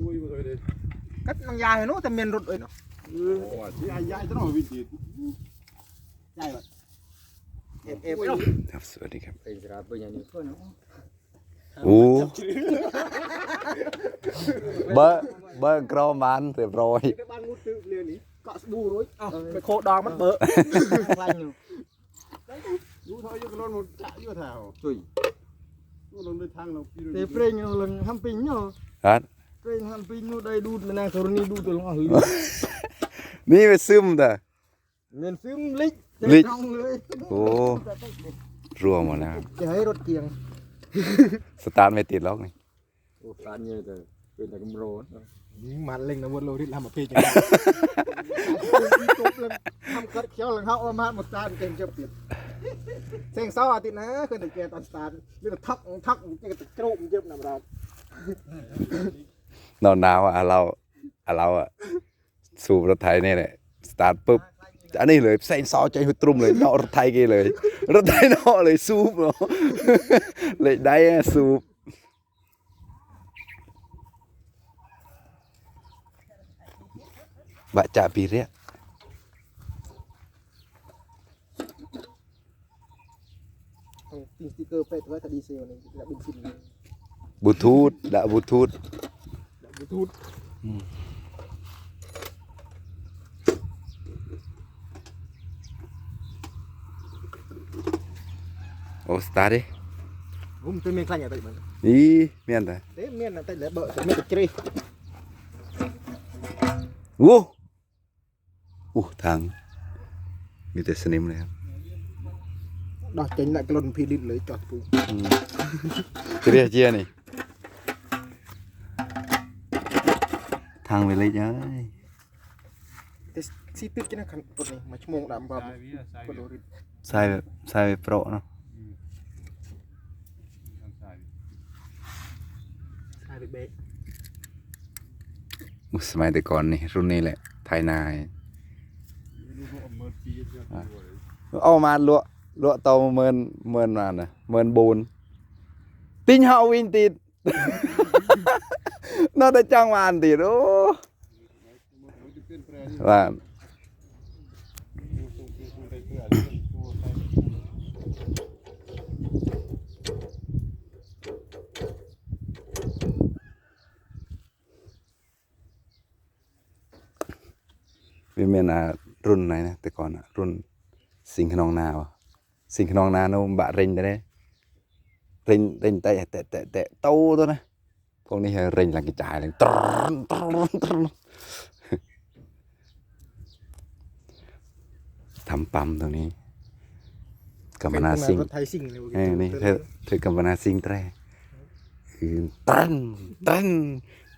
ช่วยมาเลยเลย cách mang dài nó thì miền rụt rồi nó โอ้ที่ไอ้ยายจะต้องวิจิต dài vậy em em đâu ครับสวัสดีครับเป็นราเป็นอย่างนี้เพื่อนเนาะโอ้เบอร์เบอร์กรอมันเรียบร้อย cái ban ngút tự liền ý cọ bù rồi cái khô đo mất bỡ คลายอยู่รู้เท่าอยู่กันนมันจะอยู่แถวจุยลงด้วยทางเราพี่แต่เพลงเราลังทำปิงเนาะฮัด เพลงทำปิงนู่นได้ดูมันนางธรณีดูตัวลงอะหือนี่ไปซึมแต่เงินซื้อลิกลิกจ้องเลยโอ้รัวหมดแล้วครับจะให้รถเกียงสตาร์ทไม่ติดล็อกนี่โอ้การเงี้ยแต่เป็นแต่กำโรน mà lên là vượt lô đi làm một phi chẳng tham cất khéo lần hậu mà một ta kèm cho tiền sen sau à tí ná khơi được kè toàn start biết là thắc thắc cái cái trộm chớp nằm ra นอนหนาวอะเราอะเราอะสูบรถไถนี่แหละสตาร์ทปุ๊บอันนี้เลยเส้นซอใจหุตรุมเลยเนาะรถไถกี่เลยรถไถเนาะเลยสูบเนาะเลยได้อะสูบบะจ่าปีเรีย pin sticker phải thôi ta đi sale này là bình xịn này บลูทูธดะบลูทูธ là bluetooth โอ้สตาร์ทดิผม tôi miền khanh nhà tại mình อีเมียนแต่ thế miền là tại để bợ tại miền tại chơi โอ้อู้ทาง มีแต่สนิมเลยครับ đó chính lại cái lần phi điện lấy chọt phụ เรียกเจียนี่ทางไปเลยจ้ย thế si tuyết cái nó khăn tuột này mà chung mông đảm bảo có đồ đi ใส่แบบใส่แบบโปรเนาะ sai được bê อุ๊ยสมัยแต่ก่อน าลวกลวกเตาเมินเมินมาน่ะเมินบูนติ้งเฮาวินติด น่าจะจ้างวานติดโอ้ว่า วิเมียนารุ่นไหนนะแต่ก่อนอะรุ่นสิงห์ขนองนาวะสิงห์ ขนองนาโนมบะเริงแต่ได้เริงเริงแต่แต่แต่แต่โตตัวนะพวกนี้เริงหลังกระจายเ ลยตรนตรนตรนทำปั๊มตรงนี้กัมปนาสิงห์ thay sinh này เอ้ยนี่เธอเธอกัมปนาสิงห์แตรคือตรันตรัน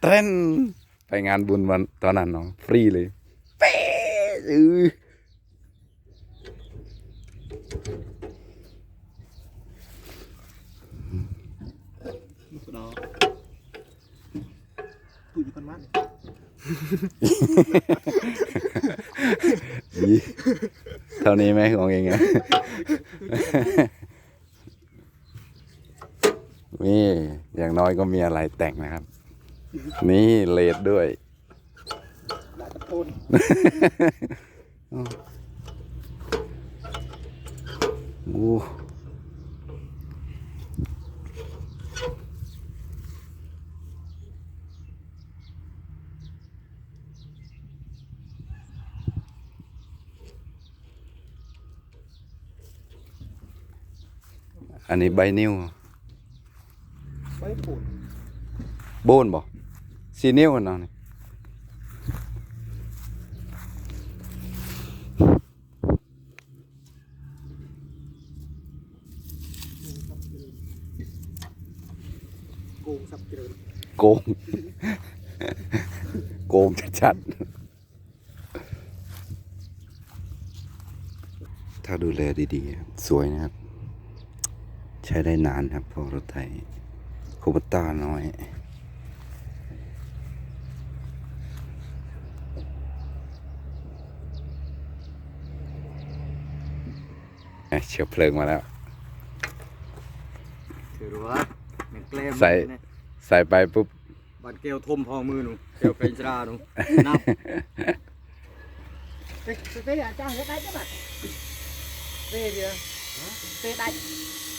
ตรันไปงานบุญวันตอนนั้นเนาะฟรีเลยเป๊ะเออ đó tụi con mát ยี่เท่านี้ไหมของเองอะนี่อย่างน้อยก็มีอะไรแต่งนะครับ นี่เลดด้วย lại tập thôn โอ้ อันนี้ใบนิ้ว mấy phụt โบนบ่สีนิ้วกันเนาะนี่ gồm sắp cái โกง โกงชัดๆถ้าดูแลดีๆ สวยนะครับ ใช้ได้นานครับ พวกรถไถคูปต้าน้อยเอ้ยเชื้อเพลิงมาแล้วถือว่าแม่งแกล้มใส่ใส่ไปปุ๊บบาดแก้วทมพอมือหนูแก้วเป็นสราหนูนับ Tê tê à cha hết đấy các bạn. Tê kìa. Tê đánh. Trời ơi, bạn. Bạn. À, lúc là mà thêm bạn này. Không rồi. Để cha hơi. Tê đánh. Cha mà vô kìa.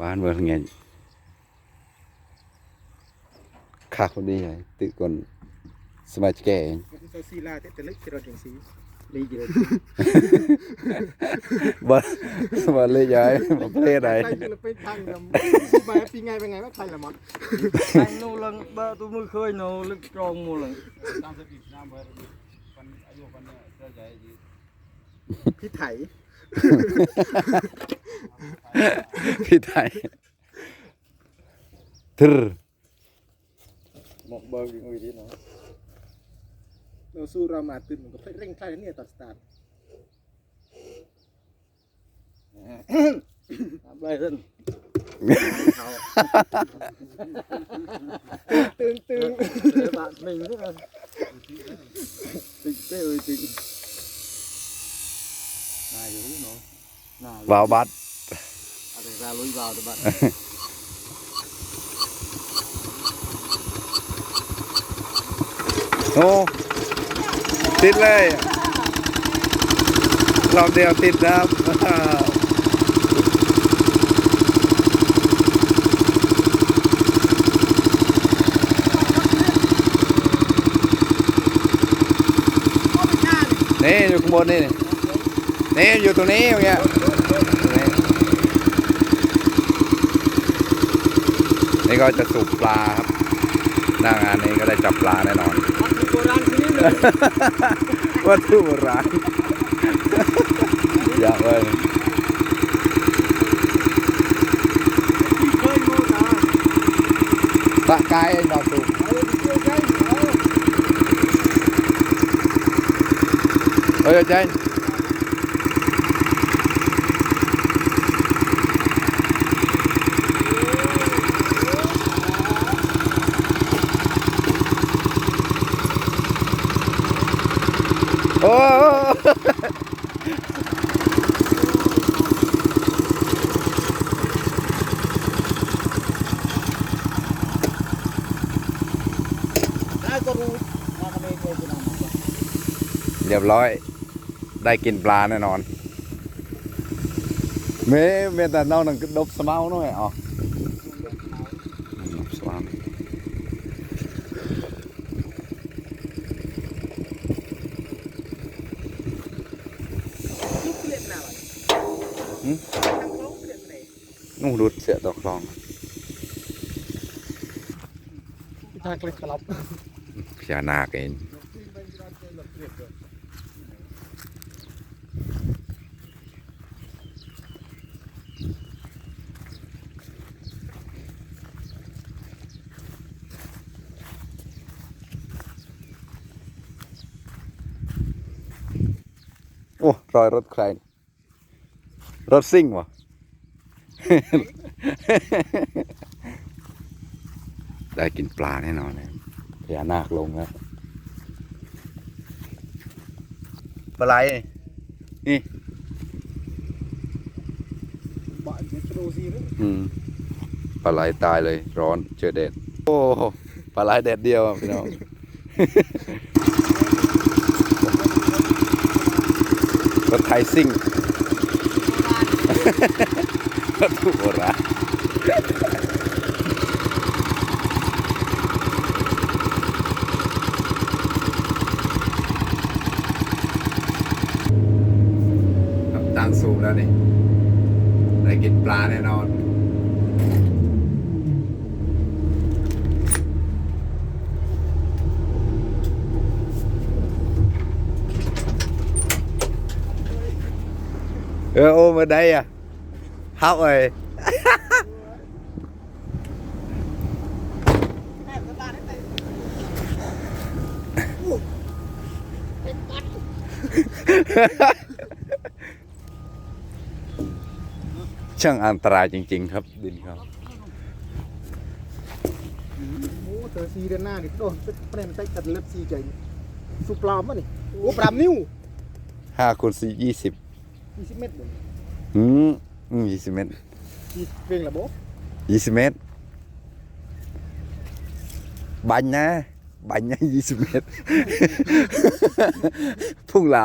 บ้านเมืองไงคักพอดีเลยตึกก่อนสมัยแก่เอง Cái số xì la thế tên lích thì rồi tiếng xí. ลีกเลยบ่บ่เลยย้ายบ่เพลใด Tay là bên thằng là mà phi ngay bên ngay bắt thành là món. แต่งหนูลังบ้าตัวมือเคยหนูลึกตรองหมูลังตามสติน้ำไว้ปันอายุปันเนี่ยเสื้อใจดี Phi thảy. พี่ไทยทรหมกเบิ Nó su ra mà từ mình có phải ring khai đến này toàn start. ทำไรท่าน Tương tương. เดี๋ยวบาด mình rất là tịnh cái ơi tịnh này rồi nó nào วาวบัด à để ra lối vào cho bạn โอ้ ติดเลยรอบเดียวติดนะครับนี่อยู่ข้างบนนี่นี่อยู่ตรงนี้อย่างเงี้ยนี้นี่ก็จะสูบปลาครับ หน้างานนี้ก็ได้จับปลาแน่นอน โบราณชนิดหนึ่ง วัตถุโบราณ อยากเลย เคยโมนา ตะกายไอ้ดอกสูบเฮ้ยเจนโอ้ Ai có ru. Mà cái này cái nào mà. เรียบร้อย ได้กินปลาแน่นอน เมเมแต่นอกนั่นก็ดบสมาหน่อยอ๋อดบสมา Lúc cái nào vậy? Ừ? Thằng lỗ cái này. นู่นดูเสียดอกคลอง Cha click klap. พญานาคเอง รอยรถใคร รถซิ่งวะได้กินปลาแน่นอนเลยพญานาคลงแล้วปลาไหลนี่ปลาไหลตายเลย ร้อนเจอแดด โอ้ปลาไหลแดดเดียวพี่น้อง รถไทยซิ่งรถตู้โบราณตั้งสูงแล้วนี่ได้กินปลาแน่นอน เออโอ้มาได้อะฮาวเอ้ยช่างอันตรายจริง ๆ ครับ ดินเขาเธอซีเดนหน้านี่โดนเปรนใส่กันเล็บซีใจสุปลอมวะนี่โอ้ปรามนิ้วห้าคูณสี่ยี่สิบ ยี่สิบเมตรเลยอืมอืมยี่สิบเมตรยี่เพลงละโบยี่สิบเมตรบันนะบันนะยี่สิบเมตร พุ่งเหลา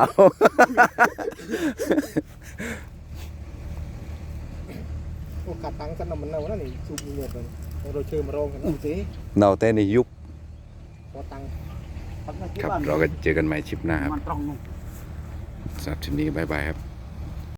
โอ้ขาดตังค์กันนะมันเอานั่นนี่สูบมีเงินเลยเราเชิญมาร้องกันอู้เจ๊เนาแต่ในยุคพอตังค์ครับเราก็เจอกันใหม่ชิปหน้าครับมันตรงนู่นสำหรับชิปนี้บายบายครับ